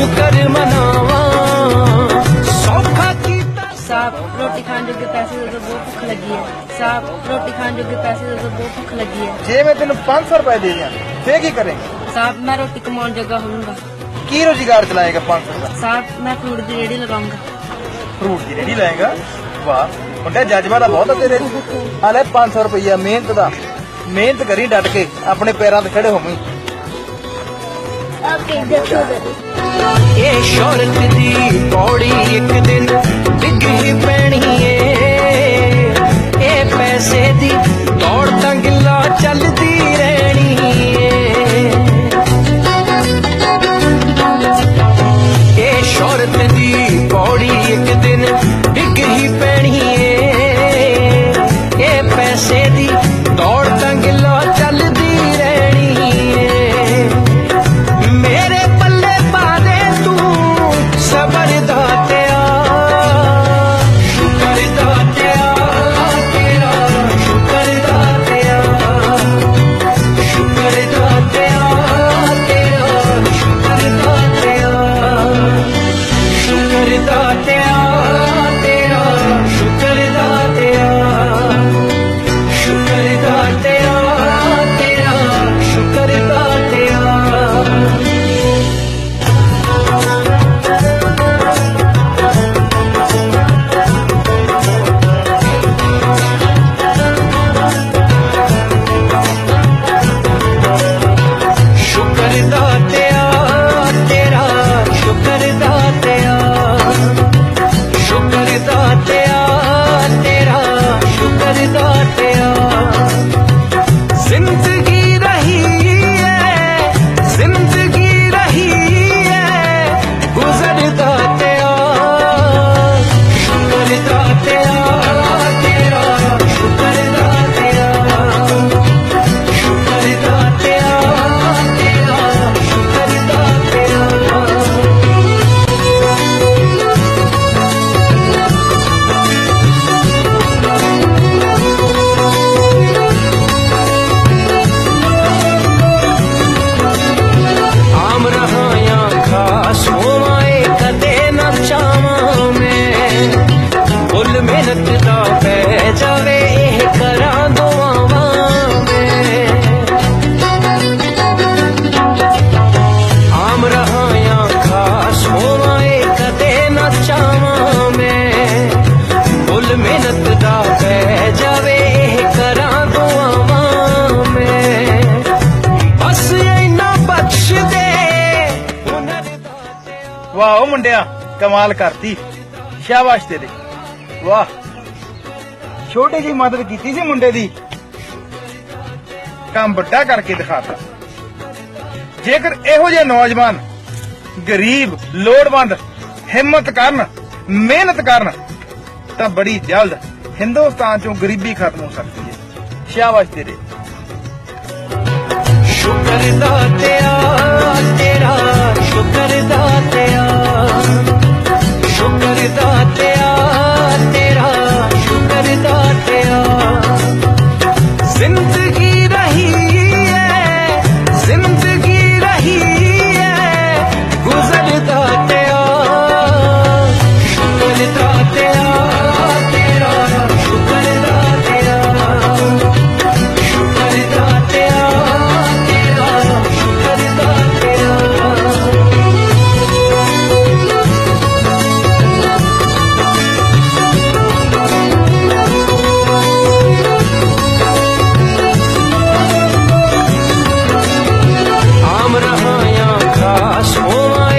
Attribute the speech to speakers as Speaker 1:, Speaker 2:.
Speaker 1: ਸ਼ੁਕਰ ਮਨਾਵਾਂ। ਸੌਖਾ ਕੀਤਾ। ਸਾਬ ਰੋਟੀ ਖਾਣ ਜੋਗੇ ਪੈਸੇ ਦੇ ਬਹੁਤ ਭੁੱਖ ਲੱਗੀ ਹੈ। ਸਾਬ ਰੋਟੀ ਖਾਣ ਜੋਗੇ ਪੈਸੇ ਦੇ ਬਹੁਤ ਭੁੱਖ ਲੱਗੀ ਹੈ।
Speaker 2: ਜੇ ਮੈਂ ਤੈਨੂੰ 500 ਰੁਪਏ ਦੇ ਦਿਆਂ ਫੇਰ ਕੀ ਕਰੇਂਗਾ?
Speaker 1: ਸਾਬ ਮੈਂ ਰੋਟੀ ਕਮਾਉਣ ਜੋਗਾ ਹੋਊਂਗਾ।
Speaker 2: ਕੀ ਰੋਜ਼ਗਾਰ ਚਲਾਏਗਾ 500 ਦਾ?
Speaker 1: ਸਾਬ ਮੈਂ ਫਰੂਟ ਦੀ ਰੇੜੀ ਲਗਾਉਂਗਾ
Speaker 2: ਫਰੂਟ ਦੀ ਰੇੜੀ ਲਾਏਗਾ? ਵਾਹ ਮੁੰਡਾ ਜਜ਼ਬਾ ਦਾ ਬਹੁਤ ਹੈ ਤੇਰੇ ਹਲੇ 500 ਰੁਪਈਆ ਮਿਹਨਤ ਦਾ। ਮਿਹਨਤ ਕਰੀ ਡਟ ਕੇ ਆਪਣੇ ਪੈਰਾਂ ਤੇ ਖੜੇ ਹੋਵੀਂ।
Speaker 1: ਓਕੇ ਦੇਖੋ
Speaker 3: ਇਹ ਸ਼ੌਹਰਤ ਦੀ ਪੌੜੀ ਇੱਕ ਦਿਨ ਡਿੱਗ ਹੀ ਪੈਣੀ ਏ। ਮਿਹਨਤ ਦਾ ਪੈ ਜਾਵੇ, ਇਹ ਕਰਾਂ ਦੁਆਵਾਂ ਮੈਂ। ਆਮ ਰਹਾਇਆ ਖਾਸ ਹੋਵਾਏ ਕਦੇ ਨਾ ਚਾਵਾਂ ਮੈਂ। ਫੁੱਲ ਮਿਹਨਤ ਦਾ ਪੈ ਜਾਵੇ, ਇਹ ਕਰਾਂ ਦੁਆਵਾਂ ਮੈਂ। ਬਸ ਇੰਨਾ ਬਖਸ਼ ਦੇ
Speaker 2: ਵਾਹ ਮੁੰਡਿਆ, ਕਮਾਲ ਕਰਤੀ। ਸ਼ਾਬਾਸ਼ ਤੇਰੇ। ਵਾਹ। ਛੋਟੀ ਜੀ ਮਦਦ ਕੀਤੀ ਸੀ ਮੁੰਡੇ ਦੀ। ਕੰਮ ਵੱਡਾ ਕਰਕੇ ਦਿਖਾਤਾ। ਜੇਕਰ ਇਹੋ ਜਿਹੇ ਨੌਜਵਾਨ ਗਰੀਬ, ਲੋੜਵੰਦ, ਹਿੰਮਤ ਕਰਨ, ਮਿਹਨਤ ਕਰਨ, ਤਾਂ ਬੜੀ ਜਲਦ ਹਿੰਦੁਸਤਾਨ ਚੋਂ ਗਰੀਬੀ ਖਤਮ ਹੋ ਸਕਦੀ ਹੈ। ਸ਼ਾਬਾਸ਼ ਤੇਰੇ।
Speaker 3: ਸ਼ੁਕਰ ਦਾਤਿਆ ਤੇਰਾ ਸ਼ੁਕਰ ਦਾਤਿਆ